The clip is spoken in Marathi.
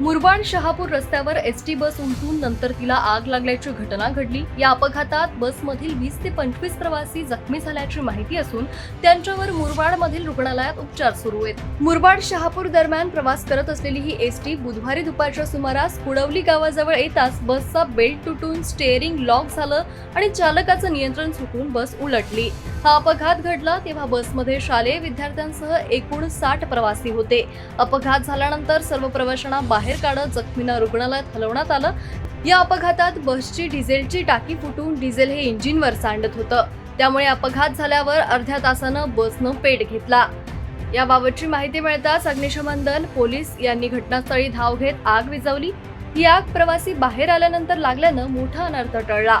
मुरबाड शहापूर रस्त्यावर एस टी बस उलटून नंतर तिला आग लागल्याची घटना घडली. या अपघातात बसमधील वीस ते पंचवीस प्रवासी जखमी झाल्याची माहिती असून त्यांच्यावर मुरबाड मधील रुग्णालयात उपचार सुरू आहेत. मुरबाड शहापूर दरम्यान प्रवास करत असलेली ही एस टी बुधवारी दुपारच्या सुमारास कुडवली गावाजवळ येताच बसचा बेल्ट तुटून स्टेअरिंग लॉक झालं आणि चालकाचं नियंत्रण सुटून बस उलटली. हा अपघात घडला तेव्हा बसमध्ये शालेय विद्यार्थ्यांसह एकूण साठ प्रवासी होते. अपघात झाल्यानंतर सर्व प्रवाशांना बाहेर काढत जखमींना रुग्णालयात हलवण्यात आलं. या अपघातात बसची डिझेलची टाकी फुटून डिझेल हे इंजिनवर सांडत होतं. त्यामुळे अपघात झाल्यावर अर्ध्या तासानं बसनं पेट घेतला. याबाबतची माहिती मिळताच अग्निशमन दल पोलीस यांनी घटनास्थळी धाव घेत आग विझवली. ही आग प्रवासी बाहेर आल्यानंतर लागल्यानं मोठा अनर्थ टळला.